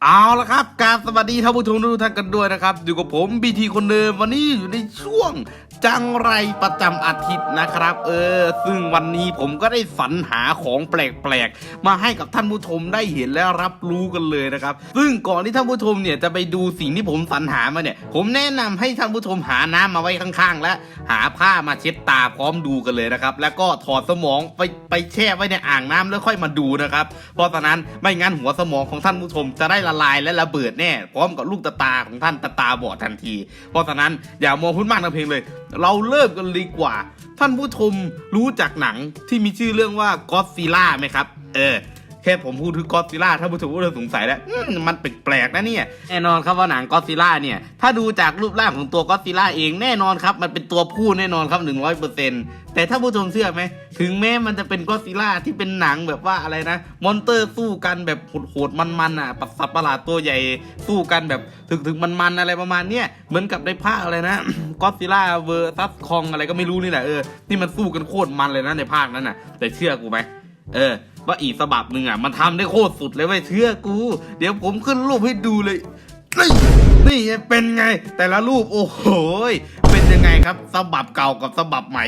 I เอาละครับการสวัสดีท่านผู้ชมทุกท่านกันด้วยนะครับ อยู่กับผมบีทีคนเดิมวันนี้อยู่ในช่วงจังไรประจำอาทิตย์นะครับ เออ ซึ่งวันนี้ผมก็ได้สรรหาของแปลกๆ มาให้กับท่านผู้ชมได้เห็นและรับรู้กันเลยนะครับ ซึ่งก่อนที่ท่านผู้ชมเนี่ยจะไปดูสิ่งที่ผมสรรหามาเนี่ย ผมแนะนำให้ท่านผู้ชมหาน้ำมาไว้ข้างๆ และหาผ้ามาเช็ดตาพร้อมดูกันเลยนะครับ แล้วก็ถอดสมองไปไปแช่ไว้ในอ่างน้ำแล้วค่อยมาดูนะครับ เพราะฉะนั้นไม่งั้นหัวสมองของท่านผู้ชมจะได้ละลายและระเบิดแน่พร้อมกับลูกตาตาของท่านตาตาบอดทันที เพราะฉะนั้นอย่ามองพูดมากนะเพลงเลย เราเริ่มกันดีกว่า ท่านผู้ชมรู้จักหนังที่มีชื่อเรื่องว่าก็ d ซิล่าไหมครับ เออ แค่ผมพูดถึงก็ d ซิล่าท่าผู้ชมเริ่มสงสัยแล้วอืมมันแปลกๆนะเนี่ยแน่นอนครับว่าหนังก็ d ซิล่าเนี่ยถ้าดูจากรูปร่างของตัวก็ d ซิล่าเองแน่นอนครับมันเป็นตัวผู้แน่นอนครับหนึ่งร้อยเปอร์เซ็นต์แต่ถ้าผู้ชมเชื่อไหมถึงแม้มันจะเป็นก็ d ซิล่าที่เป็นหนังแบบว่าอะไรนะ มอนเตอร์สู้กันแบบโหดๆมันๆอะปัสสัตว์ประหลาดตัวใหญ่สู้กันแบบถึงๆมันๆอะไรประมาณเนี้ยเหมือนกับในภาคอะไรนะ ก็ซิล่าเวอร์ซัสคองอะไรก็ไม่รู้นี่แหละเออที่มันสู้กันโคตรมันเลยนะในภาคนั้นน่ะ แต่เชื่อกูไหมเออ ว่าอีกสบับหนึ่งอะมันทำได้โคตรสุดเลยเว้ยเชื่อกู เดี๋ยวผมขึ้นรูปให้ดูเลย นี่เป็นไงแต่ละรูปโอ้โห ยังไงครับสบับเก่ากับสบับใหม่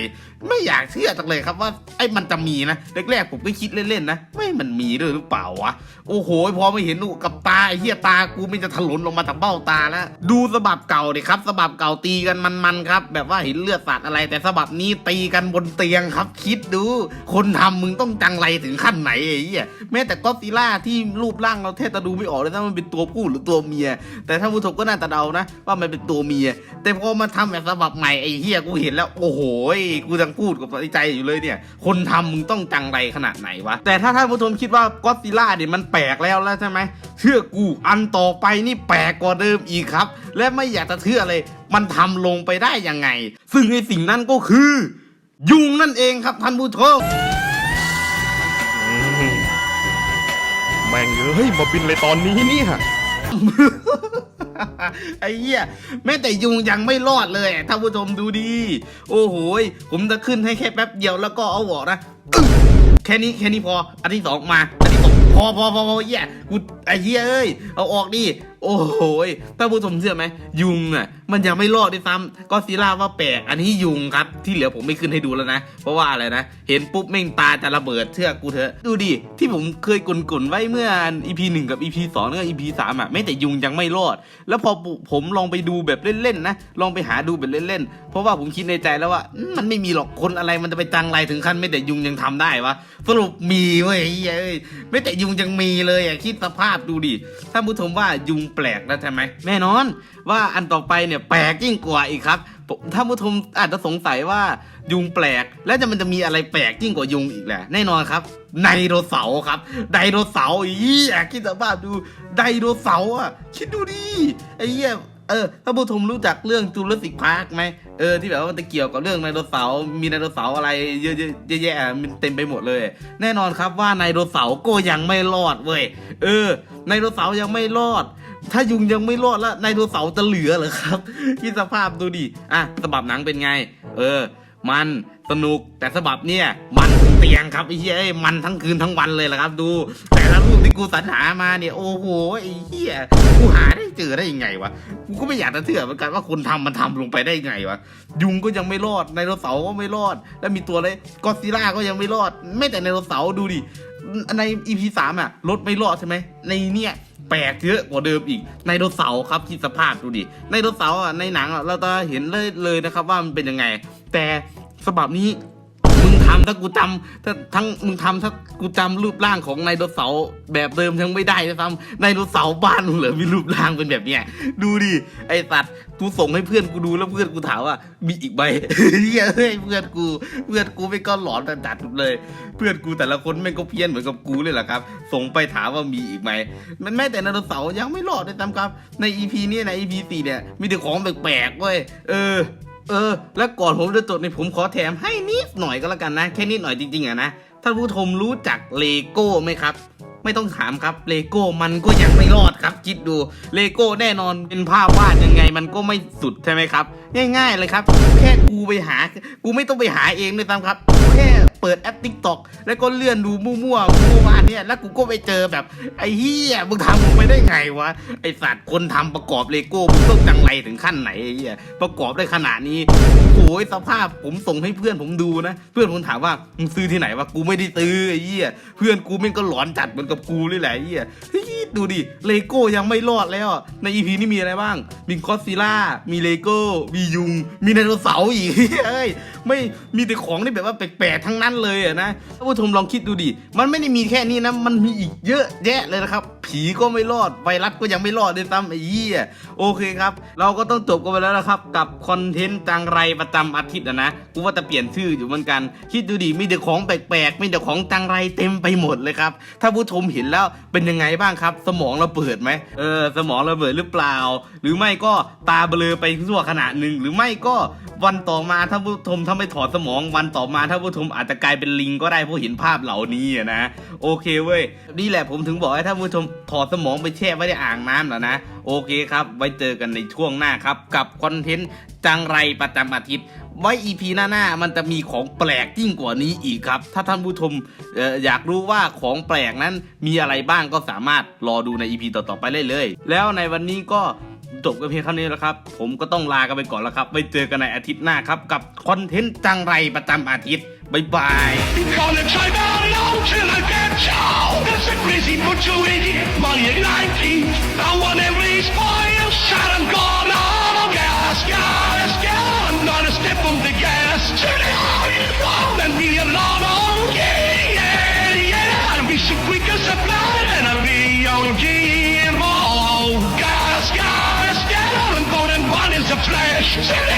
ไม่อยากเชื่อจังเลยครับว่าไอ้มันจะมีนะแรกๆผมก็คิดเล่นๆนะไม่มันมีด้วยหรือเปล่าวะโอ้โหพอไมาเห็นลูกับตาไอ้เหี้ยตากูมันจะถลนลงมาจากเบ้าตาแล้วดูสบับเก่าดิครับสบับเก่าตีกันมันๆครับ แบบว่าเห็นเลือดสาดอะไร แต่สบับนี้ตีกันบนเตียงครับ คิดดู คนทำมึงต้องจังไรถึงขั้นไหนไอ้เหี้ยแม้แต่ก็อดซิลล่าที่รูปร่างเราแทบจะดูไม่ออกเลยนะมันเป็นตัวผู้หรือตัวเมีย แต่ถ้าผู้ชมก็น่าจะเดานะ ว่ามันเป็นตัวเมีย แต่พอมาทำแบบฉบับใหม่ไอ้เฮียกูเห็นแล้วโอ้โหยกูยังพูดกับใจอยู่เลยเนี่ย คนทำมึงต้องจังไรขนาดไหนวะ แต่ถ้าท่านผู้ชมคิดว่าก็อดซิลล่าเนี่ยมันแปลกแล้วแล้วใช่ไหมเชื่อกูอันต่อไปนี่แปลกกว่าเดิมอีกครับ และไม่อยากจะเชื่อเลย มันทำลงไปได้ยังไง ซึ่งไอ้สิ่งนั้นก็คือ ยุงนั่นเองครับท่านผู้ชมแม่งเอ้ยมาบินเลยตอนนี้เนี่ย ไอ้เหี้ยแม้แต่ยุงยังไม่รอดเลยท่านผู้ชมดูดี โอ้โหยผมจะขึ้นให้แค่แป๊บเดียวแล้วก็เอาออกนะอึ๊ะแค่นี้แค่นี้พอ อันที่สองมา อันที่สองพอพอพอพอเหี้ยกูไอ้เหี้ยเอ้ยเอาออกดิ โอ้โหยท่านผู้ชมเชื่อไหม ยุงอะ มันยังไม่รอดด้วยซ้ำก็ซีล่าว่าแปลก อันนี้ยุงครับ ที่เหลือผมไม่ขึ้นให้ดูแล้วนะ เพราะว่าอะไรนะ เห็นปุ๊บแม่งตาจะระเบิดเชื่อกูเถอะ ดูดิ ที่ผมเคยกลนๆไว้เมื่อ EP หนึ่งกับ EP สองแล้วก็ EP สามอะ ไม่แต่ยุงยังไม่รอด แล้วพอผมลองไปดูแบบเล่นๆนะ ลองไปหาดูแบบเล่นๆ เพราะว่าผมคิดในใจแล้วว่ามันไม่มีหรอกคนอะไรมันจะไปจังไรถึงขั้นไม่แต่ยุงยังทำได้วะ สรุปมีเว้ยเฮ้ยเอ้ยไม่แต่ยุงยังมีเลยอะคิดสภาพดูดิ ถ้าผู้ชมว่ายุงแปลกแล้วใช่ไหมแน่นอนว่าอันต่อไปเนี่ยแปลกยิ่งกว่าอีกครับผมถ้าผู้ชมอาจจะสงสัยว่ายุงแปลก แล้วจะมันจะมีอะไรแปลกยิ่งกว่ายุงอีกแหละแน่นอนครับไดโนเสาร์ครับไดโนเสาร์อีอะคิดสภาพดูไดโนเสาร์อะคิดดูดิไอ้เหี้ยเออถ้าผู้ชมรู้จักเรื่องจูเลสิกพาร์คไหมเออที่แบบว่ามันจะเกี่ยวกับเรื่องไดโนเสาร์มีไดโนเสาร์อะไรเยอะๆเยอะแยะๆมันเต็มไปหมดเลย แน่นอนครับว่าไดโนเสาร์ก็ยังไม่รอดเว้ยเออไดโนเสาร์ยังไม่รอด ถ้ายุงยังไม่รอดแล้วไดโนเสาร์จะเหลือเหรอครับคิดสภาพดูดิอะสบับหนังเป็นไง เออ มันสนุกแต่สบับเนี่ย มันเตียงครับไอ้เหี้ยเอ้มันทั้งคืนทั้งวันเลยแหละครับ ดู แต่ละรูปที่กูสรรหามาเนี่ย โอ้โหไอ้เหี้ยกูหาได้เจอได้ยังไงวะกูก็ไม่อยากจะเชื่อเหมือนกันว่าคนทำมันทำลงไปได้ยังไงวะยุงก็ยังไม่รอดไดโนเสาร์ก็ไม่รอด แล้วมีตัวอะไรกอดซิล่าก็ยังไม่รอด ไม่แต่ไดโนเสาร์ดูดิในอีพีสามอะรถไม่รอดใช่ไหมในเนี่ย ปลกเยอะกว่าเดิมอีกไดโดเสาร์ครับคิดสภาพดูดิไดโดเสาร์อะในหนังเราจะเห็นเลยเลยนะครับว่ามันเป็นยังไง แต่ฉบับนี้ มึงทำถ้ากูจำถ้าทั้งมึงทำถ้ากูจำรูปร่างของไดโนเสาร์แบบเดิมยังไม่ได้เลยซ้ำไดโนเสาร์บ้านมึงเหรอมีรูปร่างเป็นแบบเนี้ยดูดิไอสัตว์กูส่งให้เพื่อนกูดูแล้วเพื่อนกูถามว่า มีอีกใบเฮ้ยเฮ้ยเพื่อนกู เพื่อนกูไม่ก็หลอนจัดๆเลย เพื่อนกูแต่ละคนแม่งก็เพี้ยนเหมือนกับกูเลยแหละครับส่งไปถามว่ามีอีกไหมมันแม้แต่ไดโนเสาร์ยังไม่รอดเลยตามครับ ในอีพีนี้ในอีพีสี่เนี่ยมีแต่ของแปลกๆเว้ยเออ เออ แล้วก่อนผมจะจดในผมขอแถมให้นิดหน่อยก็แล้วกันนะ แค่นิดหน่อยจริงๆอะนะท่านผู้ชมรู้จักเลโก้ไหมครับ ไม่ต้องถามครับเลโก้มันก็ยังไม่รอดครับ คิดดูเลโก้แน่นอนเป็นภาพวาดยังไงมันก็ไม่สุดใช่ไหมครับ ง่าย ๆ เลยครับ แค่กูไปหา กูไม่ต้องไปหาเองด้วยซ้ำครับ แค่ เปิดแอปทิกตอกแล้วก็เลื่อนดูมั่วๆมื่วานเนี่ยแล้วกูก็ไปเจอแบบไอ้เฮียมึงทำมึงไปได้ไงวะไอสัตว์คนทำประกอบเลโก้มึงต้องจังไรถึงขั้นไหนไอ้เฮียประกอบได้ขนาดนี้โอ้ยสภาพผมส่งให้เพื่อนผมดูนะ เพื่อนผมถามว่ามึงซื้อที่ไหนวะกูไม่ได้ซื้อไอ้เฮียเพื่อนกูแม่งก็หลอนจัดเหมือนกับกูเลยแหละไอ้เฮียดูดิเลโก้ยังไม่รอดแล้ว ในอีพีนี้มีอะไรบ้าง มีคอสซิล่า มีเลโก้ มียุง มีไดโนเสาร์อีกเฮ้ยไม่มีแต่ของที่แบบว่าแปลกๆทั้งนั้นเลยอะนะท่านผู้ชมลองคิดดูดิ มันไม่ได้มีแค่นี้นะ มันมีอีกเยอะแยะเลยนะครับ ผีก็ไม่รอด ไวรัสก็ยังไม่รอดด้วยซ้ำไอ้เหี้ยโอเคครับ เราก็ต้องจบกันไปแล้วนะครับ กับคอนเทนต์จังไรประจำอาทิตย์อะนะ กูว่าจะเปลี่ยนชื่ออยู่เหมือนกัน คิดดูดิ มีแต่ของแปลกๆ มีแต่ของจังไรเต็มไปหมดเลยครับ ถ้าผู้ชมเห็นแล้วเป็นยังไงบ้างครับ สมองเราเปิดไหมเออ สมองเราเปิดหรือเปล่า หรือไม่ก็ตาเบลอไปทั่วขณะหนึ่งหรือไม่ก็ วันต่อมาถ้าผู้ชมถ้าไม่ถอดสมองวันต่อมาถ้าผู้ชมอาจจะกลายเป็นลิงก็ได้เพราะเห็นภาพเหล่านี้อะนะโอเคเว้ยนี่แหละผมถึงบอกให้ท่านผู้ชมถอดสมองไปแช่ไว้ในอ่างน้ำแล้วนะโอเคครับ ไว้เจอกันในช่วงหน้าครับ กับคอนเทนต์จังไรประจำอาทิตย์ ไว้อีพีหน้าๆมันจะมีของแปลกยิ่งกว่านี้อีกครับ ถ้าท่านผู้ชมเอ่ออยากรู้ว่าของแปลกนั้นมีอะไรบ้างก็สามารถรอดูในอีพีต่อๆไปได้เลย แล้วในวันนี้ก็ จบกันเพียงเท่านี้แล้วครับ ผมก็ต้องลากันไปก่อนแล้วครับ ไว้เจอกันในอาทิตย์หน้าครับ กับคอนเทนต์จังไรประจำอาทิตย์ บ๊ายบาย Shut